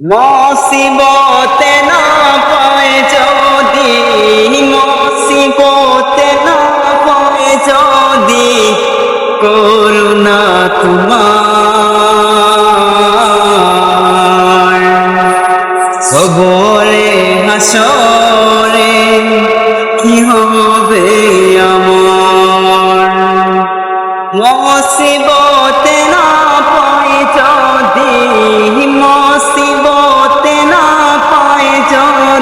মসিবতে না পায়, যদি মসিবতে না পায়, যদি করুণা তোমার কবরে, হাসরে কি হবে আমার? মসিবতে না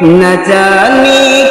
জানি কি